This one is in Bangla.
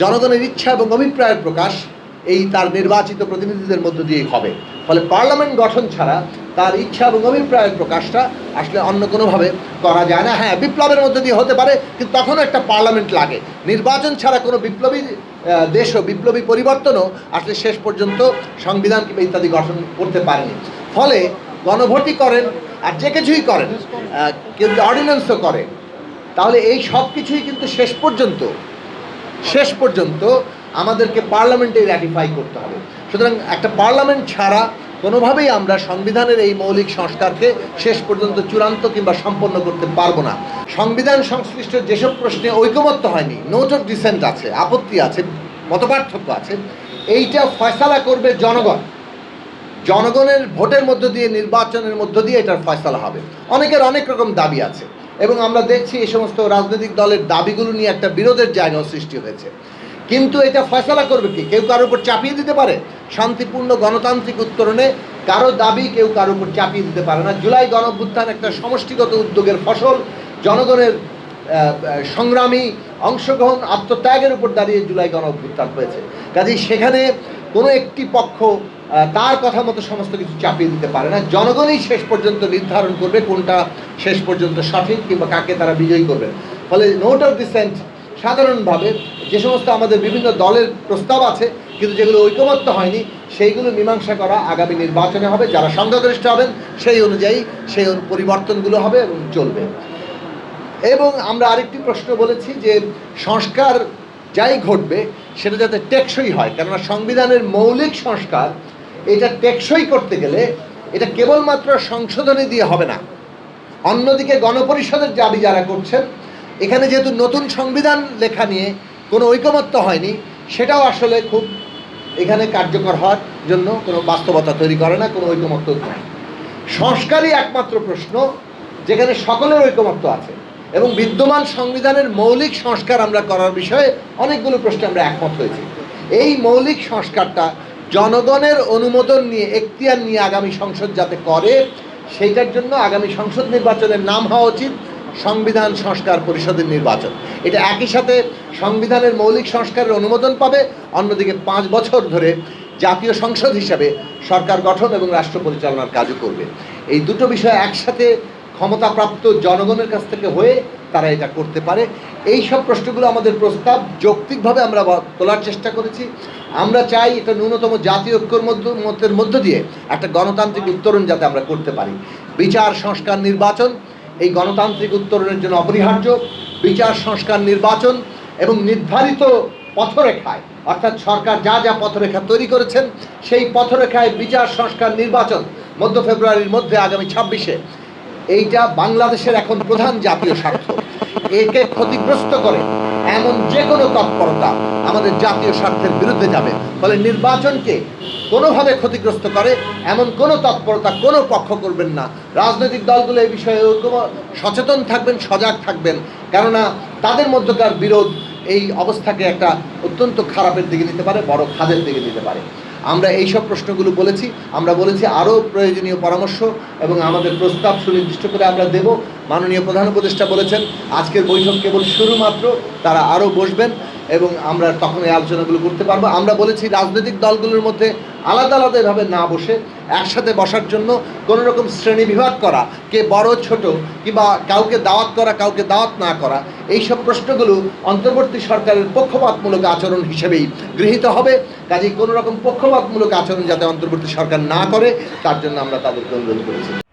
জনগণের ইচ্ছা এবং অভিপ্রায়ের প্রকাশ এই তার নির্বাচিত প্রতিনিধিদের মধ্য দিয়েই হবে। ফলে পার্লামেন্ট গঠন ছাড়া তার ইচ্ছা এবং অভিপ্রায়ের প্রকাশটা আসলে অন্য কোনোভাবে করা যায় না। হ্যাঁ বিপ্লবের মধ্যে দিয়ে হতে পারে, কিন্তু তখনও একটা পার্লামেন্ট লাগে। নির্বাচন ছাড়া কোনো বিপ্লবী দেশও বিপ্লবী পরিবর্তনও আসলে শেষ পর্যন্ত সংবিধান কিংবা ইত্যাদি গঠন করতে পারেনি। ফলে গণভোটই করেন আর যে কিছুই করেন কেউ অর্ডিন্যান্সও করে তাহলে এই সব কিছুই কিন্তু শেষ পর্যন্ত শেষ পর্যন্ত আমাদেরকে পার্লামেন্টে র্যাটিফাই করতে হবে। সুতরাং একটা পার্লামেন্ট ছাড়া কোনোভাবেই আমরা সংবিধানের এই মৌলিক সংস্কারকে শেষ পর্যন্ত চূড়ান্ত কিংবা সম্পন্ন করতে পারব না। সংবিধান সংশ্লিষ্ট যেসব প্রশ্নে ঐকমত্য হয়নি নোট অফ ডিসেন্ট আছে, আপত্তি আছে, মতপার্থক্য আছে, এইটা ফয়সালা করবে জনগণ। জনগণের ভোটের মধ্য দিয়ে, নির্বাচনের মধ্য দিয়ে এটার ফয়সালা হবে। অনেকের অনেক রকম দাবি আছে। এবং আমরা দেখছি এই সমস্ত রাজনৈতিক দলের দাবিগুলো নিয়ে একটা বিরোধের জায়গাও সৃষ্টি হয়েছে। কিন্তু এটা ফয়সালা করবে কি? কেউ কারোর উপর চাপিয়ে দিতে পারে? শান্তিপূর্ণ গণতান্ত্রিক উত্তরণে কারও দাবি কেউ কারোর উপর চাপিয়ে দিতে পারে না। জুলাই গণঅভ্যুত্থান একটা সমষ্টিগত উদ্যোগের ফসল। জনগণের সংগ্রামী অংশগ্রহণ আত্মত্যাগের উপর দাঁড়িয়ে জুলাই গণ অভ্যুত্থান হয়েছে। কাজেই সেখানে কোনো একটি পক্ষ তার কথা মতো সমস্ত কিছু চাপিয়ে দিতে পারে না। জনগণই শেষ পর্যন্ত নির্ধারণ করবে কোনটা শেষ পর্যন্ত সঠিক কিংবা কাকে তারা বিজয়ী করবে। ফলে নোট অফ ডিসেন্ট সাধারণভাবে যে সমস্ত আমাদের বিভিন্ন দলের প্রস্তাব আছে, কিন্তু যেগুলো ঐকমত্য হয়নি, সেইগুলো মীমাংসা করা আগামী নির্বাচনে হবে। যারা সংখ্যাগরিষ্ঠ হবেন, সেই অনুযায়ী সেই পরিবর্তনগুলো হবে এবং চলবে। এবং আমরা আরেকটি প্রশ্ন বলেছি যে সংস্কার যাই ঘটবে, সেটা যাতে টেকসই হয়। কেননা সংবিধানের মৌলিক সংস্কার, এটা টেকসই করতে গেলে এটা কেবলমাত্র সংশোধনী দিয়ে হবে না। অন্যদিকে গণপরিষদের দাবি যারা করছেন, এখানে যেহেতু নতুন সংবিধান লেখা নিয়ে কোনো ঐকমত্য হয়নি, সেটাও আসলে খুব এখানে কার্যকর হওয়ার জন্য কোনো বাস্তবতা তৈরি করে না, কোনো ঐকমত্য নাই সংস্কারই একমাত্র প্রশ্ন, যেখানে সকলের ঐকমত্য আছে। এবং বিদ্যমান সংবিধানের মৌলিক সংস্কার আমরা করার বিষয়ে অনেকগুলো প্রশ্নে আমরা একমত হয়েছি। এই মৌলিক সংস্কারটা জনগণের অনুমোদন নিয়ে, এখতিয়ার নিয়ে আগামী সংসদ যাতে করে, সেইটার জন্য আগামী সংসদ নির্বাচনের নাম হওয়া উচিত সংবিধান সংস্কার পরিষদের নির্বাচন। এটা একই সাথে সংবিধানের মৌলিক সংস্কারের অনুমোদন পাবে, অন্যদিকে পাঁচ বছর ধরে জাতীয় সংসদ হিসাবে সরকার গঠন এবং রাষ্ট্র পরিচালনার কাজও করবে। এই দুটো বিষয় একসাথে ক্ষমতাপ্রাপ্ত জনগণের কাছ থেকে হয়ে তারা এটা করতে পারে। এই সব প্রশ্নগুলো আমাদের প্রস্তাব যৌক্তিকভাবে আমরা তোলার চেষ্টা করেছি। আমরা চাই এটা ন্যূনতম জাতীয় ঐক্যর মধ্য মতের মধ্য দিয়ে একটা গণতান্ত্রিক উত্তরণ যাতে আমরা করতে পারি। বিচার, সংস্কার, নির্বাচন, এই গণতান্ত্রিক উত্তরণের জন্য অপরিহার্য। বিচার, সংস্কার, নির্বাচন এবং নির্ধারিত পথরেখায়, অর্থাৎ সরকার যা যা পথরেখা তৈরি করেছেন, সেই পথরেখায় বিচার, সংস্কার, নির্বাচন মধ্য ফেব্রুয়ারির মধ্যে আগামী ছাব্বিশে এইটা বাংলাদেশের এখন প্রধান জাতীয় স্বার্থ। একে ক্ষতিগ্রস্ত করে এমন যে কোনো তৎপরতা আমাদের জাতীয় স্বার্থের বিরুদ্ধে যাবে। ফলে নির্বাচনকে কোনোভাবে ক্ষতিগ্রস্ত করে এমন কোনো তৎপরতা কোনো পক্ষ করবেন না। রাজনৈতিক দলগুলো এই বিষয়ে সচেতন থাকবেন, সজাগ থাকবেন। কেননা তাদের মধ্যকার বিরোধ এই অবস্থাকে একটা অত্যন্ত খারাপের দিকে নিতে পারে, বড় খাদের দিকে নিতে পারে। আমরা এই সব প্রশ্নগুলো বলেছি, আমরা বলেছি আরও প্রয়োজনীয় পরামর্শ এবং আমাদের প্রস্তাব সুনির্দিষ্ট করে আমরা দেব। মাননীয় প্রধান উপদেষ্টা বলেছেন, আজকের বৈঠক কেবল শুরুমাত্র, তারা আরও বসবেন। এবং আমরা তখন এই আলোচনাগুলো করতে পারব। আমরা বলেছি রাজনৈতিক দলগুলোর মধ্যে আলাদা আলাদা এভাবে না বসে একসাথে বসার জন্য কোনো রকম শ্রেণি বিভাগ করা, কে বড়, ছোট, কিংবা কাউকে দাওয়াত করা, কাউকে দাওয়াত না করা এই সব প্রশ্নগুলো অন্তর্বর্তী সরকারের পক্ষপাতমূলক আচরণ হিসেবেই গৃহীত হবে। কাজেই কোনো রকম পক্ষপাতমূলক আচরণ যাতে অন্তর্বর্তী সরকার না করে, তার জন্য আমরা তাদেরকে অনুরোধ করেছি।